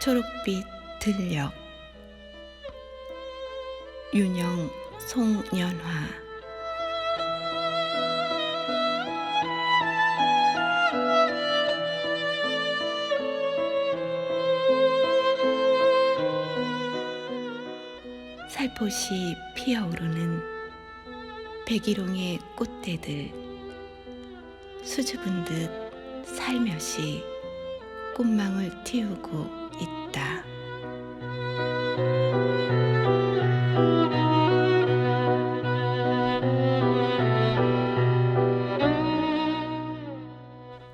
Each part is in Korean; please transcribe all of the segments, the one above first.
초록빛 들녘. 윤영 송연화. 살포시 피어오르는 백일홍의 꽃대들. 수줍은 듯 살며시 꽃망울 틔우고 있다.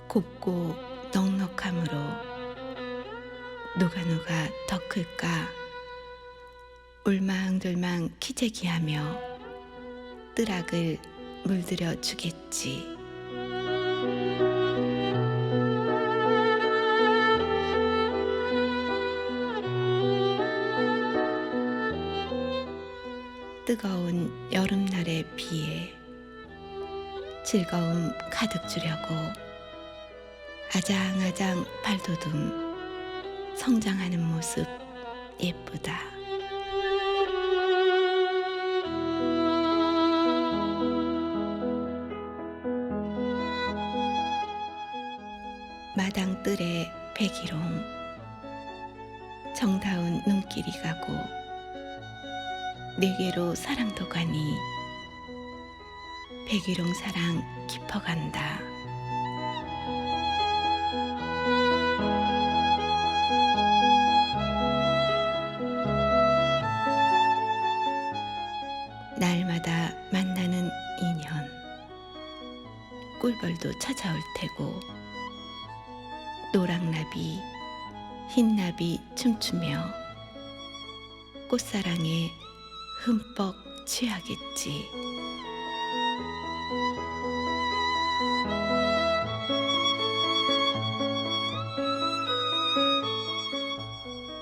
곱고 넉넉함으로 누가 누가 더 클까 울망졸망 키재기하며 뜨락을 물들여 주겠지. 뜨거운 여름날의 비에 즐거움 가득 주려고 아장아장 발돋움 성장하는 모습 예쁘다. 마당 뜰에 백일홍 정다운 눈길이 가고 내게로 사랑도 가니 백일홍 사랑 깊어간다. 날마다 만나는 인연 꿀벌도 찾아올 테고 노랑나비 흰나비 춤추며 꽃사랑에 흠뻑 취하겠지.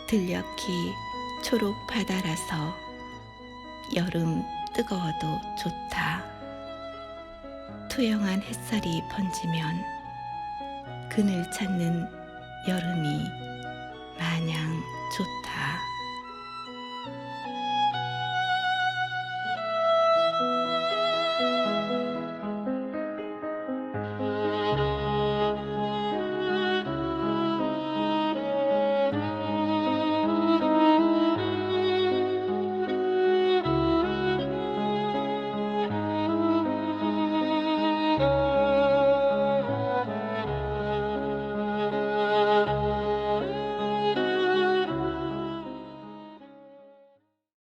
들녘이 초록 바다라서 여름 뜨거워도 좋다. 투영한 햇살이 번지면 그늘 찾는 여름이